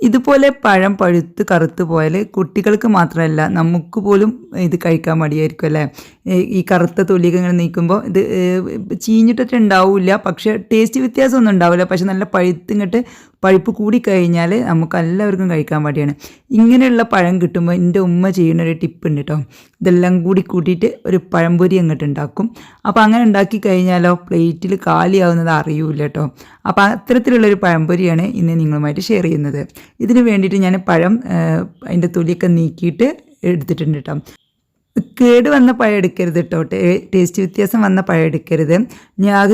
ഇതുപോലെ പഴം പഴുത്ത് കറുത്ത് പോയാൽ കുട്ടികൾക്ക് മാത്രമല്ല നമുക്ക് പോലും ഇത് കഴിക്കാൻ മടിയായിരിക്കും അല്ലേ? ഈ കറുത്ത തൊലിയൊക്കെ ഇങ്ങനെ നീക്കുമ്പോൾ ഇത് ചീഞ്ഞിട്ടൊക്കെ ഉണ്ടാവില്ല. പക്ഷേ ടേസ്റ്റ് വ്യത്യാസമൊന്നും ഉണ്ടാവില്ല. പക്ഷെ നല്ല പഴുത്തിങ്ങോട്ട് പഴുപ്പ് കൂടി കഴിഞ്ഞാൽ നമുക്ക് എല്ലാവർക്കും കഴിക്കാൻ പാടിയാണ് ഇങ്ങനെയുള്ള പഴം കിട്ടുമ്പോൾ എന്റെ ഉമ്മ ചെയ്യുന്ന ഒരു ടിപ്പ് ഉണ്ട് കേട്ടോ ഇതെല്ലാം കൂടി കൂട്ടിയിട്ട് ഒരു പഴംപൊരി അങ്ങോട്ട് ഉണ്ടാക്കും. അപ്പോൾ അങ്ങനെ ഉണ്ടാക്കി കഴിഞ്ഞാലോ പ്ലേറ്റിൽ കാലിയാവുന്നത് അറിയൂല കേട്ടോ അപ്പോൾ അത്തരത്തിലുള്ളൊരു പഴംപൊരിയാണ് ഇന്ന് നിങ്ങളുമായിട്ട് ഷെയർ ചെയ്യുന്നത്. ഇതിന് വേണ്ടിയിട്ട് ഞാൻ പഴം അതിന്റെ തൊലിയൊക്കെ നീക്കിയിട്ട് എടുത്തിട്ടുണ്ട് കേട്ടോ കേട് വന്ന പഴം എടുക്കരുത് കേട്ടോ ടേസ്റ്റ് വ്യത്യാസം വന്ന പഴം എടുക്കരുത്. ഞാൻ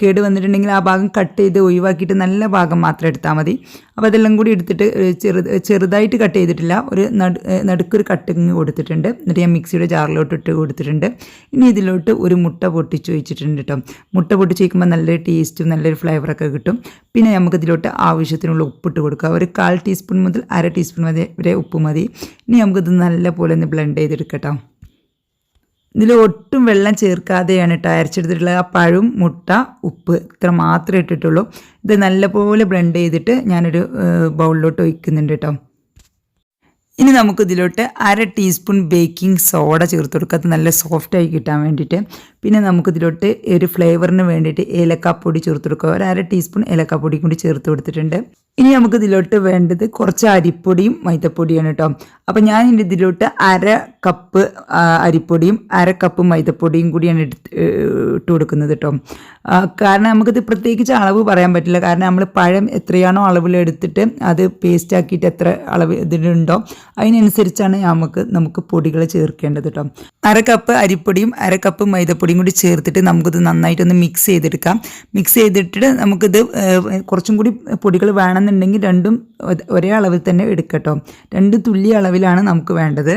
കേട് വന്നിട്ടുണ്ടെങ്കിൽ ആ ഭാഗം കട്ട് ചെയ്ത് ഒഴിവാക്കിയിട്ട് നല്ല ഭാഗം മാത്രം എടുത്താൽ മതി. അപ്പോൾ അതെല്ലാം കൂടി എടുത്തിട്ട് ചെറു ചെറുതായിട്ട് കട്ട് ചെയ്തിട്ടില്ല. ഒരു നടു നടുക്കൊരു കട്ടിങ് കൊടുത്തിട്ടുണ്ട്. എന്നിട്ട് ഞാൻ മിക്സിയുടെ ജാറിലോട്ട് ഇട്ട് കൊടുത്തിട്ടുണ്ട്. ഇനി ഇതിലോട്ട് ഒരു മുട്ട പൊട്ടിച്ച് വെച്ചിട്ടുണ്ട് കേട്ടോ മുട്ട പൊട്ടിച്ച് വയ്ക്കുമ്പോൾ നല്ലൊരു ടേസ്റ്റും നല്ലൊരു ഫ്ലേവറൊക്കെ കിട്ടും. പിന്നെ നമുക്ക് ഇതിലോട്ട് ആവശ്യത്തിനുള്ള ഉപ്പിട്ട് കൊടുക്കുക ഒരു കാൽ ടീസ്പൂൺ മുതൽ അര ടീസ്പൂൺ വരെ ഉപ്പ് മതി. ഇനി നമുക്കിത് നല്ല പോലെ ഒന്ന് ബ്ലെൻഡ് ചെയ്തെടുക്കട്ടോ ഇതിൽ ഒട്ടും വെള്ളം ചേർക്കാതെയാണ് കേട്ടോ അരച്ചെടുത്തിട്ടുള്ളത്. ആ പഴവും മുട്ട ഉപ്പ് ഇത്ര മാത്രമേ ഇട്ടിട്ടുള്ളൂ. ഇത് നല്ലപോലെ ബ്ലെൻഡ് ചെയ്തിട്ട് ഞാനൊരു ബൗളിലോട്ട് ഒഴിക്കുന്നുണ്ട് കേട്ടോ. ഇനി നമുക്ക് ഇതിലോട്ട് അര ടീസ്പൂൺ ബേക്കിംഗ് സോഡ ചേർത്ത് കൊടുക്കുക അത് നല്ല സോഫ്റ്റായി കിട്ടാൻ വേണ്ടിയിട്ട്. പിന്നെ നമുക്കിതിലോട്ട് ഒരു ഫ്ലേവറിന് വേണ്ടിയിട്ട് ഏലക്കാപ്പൊടി ചേർത്ത് കൊടുക്കുക ഒരു അര ടീസ്പൂൺ ഏലക്കാപ്പൊടി കൂടി ചേർത്ത് കൊടുത്തിട്ടുണ്ട്. ഇനി നമുക്ക് ഇതിലോട്ട് വേണ്ടത് കുറച്ച് അരിപ്പൊടിയും മൈദപ്പൊടിയാണ് കേട്ടോ. അപ്പം ഞാൻ ഇതിലോട്ട് അര കപ്പ് അരിപ്പൊടിയും അര കപ്പ് മൈദപ്പൊടിയും കൂടിയാണ് എടുത്ത് ഇട്ട് കൊടുക്കുന്നത് കേട്ടോ. കാരണം നമുക്കിത് പ്രത്യേകിച്ച് അളവ് പറയാൻ പറ്റില്ല. കാരണം നമ്മൾ പഴം എത്രയാണോ അളവിൽ എടുത്തിട്ട് അത് പേസ്റ്റ് ആക്കിയിട്ട് എത്ര അളവ് ഇതിലുണ്ടോ അതിനനുസരിച്ചാണ് നമുക്ക് നമുക്ക് പൊടികൾ ചേർക്കേണ്ടത് കേട്ടോ. അര കപ്പ് അരിപ്പൊടിയും അര കപ്പ് മൈദപ്പൊടിയും കൂടി ചേർത്തിട്ട് നമുക്കിത് നന്നായിട്ടൊന്ന് മിക്സ് ചെയ്തെടുക്കാം. മിക്സ് ചെയ്തിട്ട് നമുക്കിത് കുറച്ചും കൂടി പൊടികൾ വേണമെന്നുണ്ടെങ്കിൽ രണ്ടും ഒരേ അളവിൽ തന്നെ എടുക്കട്ടോ. രണ്ട് തുല്യ അളവിലാണ് നമുക്ക് വേണ്ടത്.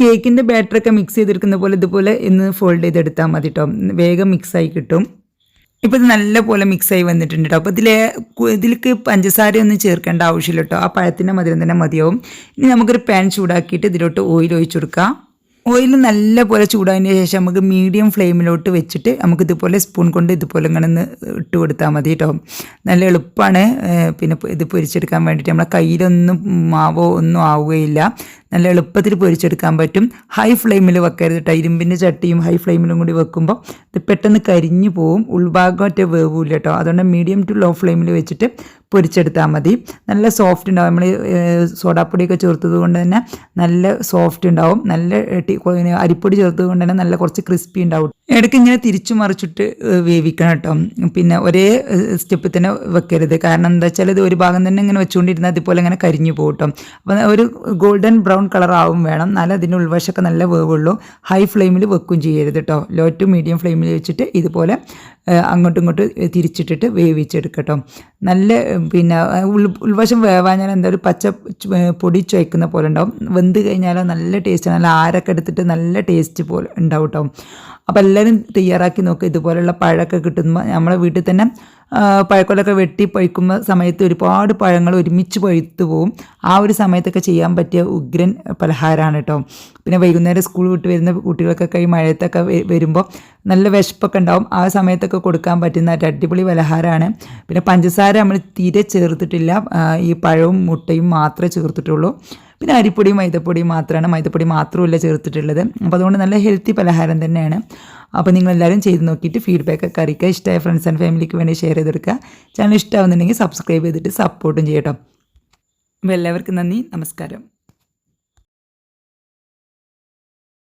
കേക്കിന്റെ ബാറ്ററൊക്കെ മിക്സ് ചെയ്തെടുക്കുന്ന പോലെ ഇതുപോലെ ഇന്ന് ഫോൾഡ് ചെയ്തെടുത്താൽ മതി കേട്ടോ വേഗം മിക്സായി കിട്ടും. ഇപ്പോൾ ഇത് നല്ലപോലെ മിക്സായി വന്നിട്ടുണ്ട് കേട്ടോ അപ്പോൾ ഇതിലെ ഇതിലേക്ക് പഞ്ചസാരയൊന്നും ചേർക്കേണ്ട ആവശ്യമില്ല കേട്ടോ ആ പഴത്തിന്റെ മധുരം തന്നെ മതിയാവും. ഇനി നമുക്കൊരു പാൻ ചൂടാക്കിയിട്ട് ഇതിലോട്ട് ഓയിൽ ഒഴിച്ചു കൊടുക്കാം. ഓയിൽ നല്ലപോലെ ചൂടായതിന് ശേഷം നമുക്ക് മീഡിയം ഫ്ലെയിമിലോട്ട് വെച്ചിട്ട് നമുക്ക് ഇതുപോലെ സ്പൂൺ കൊണ്ട് ഇതുപോലെ ഇങ്ങനെ ഒന്ന് ഇട്ട് കൊടുത്താൽ മതി കേട്ടോ നല്ല എളുപ്പമാണ് പിന്നെ ഇത് പൊരിച്ചെടുക്കാൻ വേണ്ടിയിട്ട് നമ്മളെ കയ്യിലൊന്നും മാവോ ഒന്നും ആവുകയില്ല. നല്ല എളുപ്പത്തിൽ പൊരിച്ചെടുക്കാൻ പറ്റും. ഹൈ ഫ്ലെയിമിൽ വെക്കരുത് കേട്ടോ ഇരുമ്പിന്റെ ചട്ടിയും ഹൈ ഫ്ലെയിമിലും കൂടി വെക്കുമ്പോൾ ഇത് പെട്ടെന്ന് കരിഞ്ഞു പോവും. ഉൾഭാഗം ഒറ്റ വേവില്ല കേട്ടോ അതുകൊണ്ട് മീഡിയം ടു ലോ ഫ്ലെയിമിൽ വെച്ചിട്ട് പൊരിച്ചെടുത്താൽ മതി. നല്ല സോഫ്റ്റ് ഉണ്ടാവും. നമ്മൾ സോഡാപ്പൊടിയൊക്കെ ചേർത്തത് കൊണ്ട് തന്നെ നല്ല സോഫ്റ്റ് ഉണ്ടാവും. നല്ല അരിപ്പൊടി ചേർത്തത് കൊണ്ട് തന്നെ നല്ല കുറച്ച് ക്രിസ്പി ഉണ്ടാവും. ഇടയ്ക്ക് ഇങ്ങനെ തിരിച്ചു മറിച്ചിട്ട് വേവിക്കണം കേട്ടോ. പിന്നെ ഒരേ സ്റ്റെപ്പിൽ തന്നെ വെക്കരുത്. കാരണം എന്താ വെച്ചാൽ ഇത് ഒരു ഭാഗം തന്നെ ഇങ്ങനെ വെച്ചുകൊണ്ടിരുന്നാൽ അതുപോലെ ഇങ്ങനെ കരിഞ്ഞു പോകും കേട്ടോ. അപ്പോൾ ഒരു ഗോൾഡൻ ബ്രൗൺ കളർ ആവും വേണം. എന്നാലും അതിന്റെ ഉൾവശമൊക്കെ നല്ല വേവുള്ളൂ. ഹൈ ഫ്ലെയിമിൽ വെക്കും ചെയ്യരുത് കേട്ടോ. ലോ ടു മീഡിയം ഫ്ലെയിമിൽ വെച്ചിട്ട് ഇതുപോലെ അങ്ങോട്ടും ഇങ്ങോട്ട് തിരിച്ചിട്ടിട്ട് വേവിച്ചെടുക്കട്ടോ. നല്ല പിന്നെ ഉൾ ഉൾവശം വേവാഞ്ഞാൽ എന്താ ഒരു പച്ച പൊടി ചുവയ്ക്കുന്ന പോലെ ഉണ്ടാവും. വെന്ത് കഴിഞ്ഞാലോ നല്ല ടേസ്റ്റ് നല്ല ആരൊക്കെ എടുത്തിട്ട് നല്ല ടേസ്റ്റ് പോലെ ഉണ്ടാവും കേട്ടോ അപ്പോൾ എല്ലാവരും തയ്യാറാക്കി നോക്കുക ഇതുപോലെയുള്ള പഴമൊക്കെ കിട്ടുമ്പോൾ നമ്മളെ വീട്ടിൽ തന്നെ പഴക്കൊലൊക്കെ വെട്ടി പഴുക്കുന്ന സമയത്ത് ഒരുപാട് പഴങ്ങൾ ഒരുമിച്ച് പഴുത്തു പോകും ആ ഒരു സമയത്തൊക്കെ ചെയ്യാൻ പറ്റിയ ഉഗ്രൻ പലഹാരമാണ് കേട്ടോ പിന്നെ വൈകുന്നേരം സ്കൂൾ വിട്ട് വരുന്ന കുട്ടികൾക്കൊക്കെ ഈ മഴയത്തൊക്കെ വരുമ്പോൾ നല്ല വിശപ്പൊക്കെ ഉണ്ടാവും. ആ സമയത്തൊക്കെ കൊടുക്കാൻ പറ്റുന്ന അടിപൊളി പലഹാരമാണ് പിന്നെ പഞ്ചസാര നമ്മൾ തീരെ ചേർത്തിട്ടില്ല. ഈ പഴവും മുട്ടയും മാത്രമേ ചേർത്തിട്ടുള്ളൂ. പിന്നെ അരിപ്പൊടിയും മൈദപ്പൊടിയും മാത്രമാണ്. മൈദപ്പൊടി മാത്രമല്ല ചേർത്തിട്ടുള്ളത്. അപ്പോൾ അതുകൊണ്ട് നല്ല ഹെൽത്തി പലഹാരം തന്നെയാണ്. അപ്പോൾ നിങ്ങളെല്ലാവരും ചെയ്ത് നോക്കിയിട്ട് ഫീഡ്ബാക്ക് ഒക്കെ അറിയിക്കുക. ഇഷ്ടമായ ഫ്രണ്ട്സ് ആൻഡ് ഫാമിലിക്ക് വേണ്ടി ഷെയർ ചെയ്തെടുക്കുക. ചാനൽ ഇഷ്ടമാവുന്നുണ്ടെങ്കിൽ സബ്സ്ക്രൈബ് ചെയ്തിട്ട് സപ്പോർട്ടും ചെയ്യട്ടോ. അപ്പോൾ എല്ലാവർക്കും നന്ദി. നമസ്കാരം.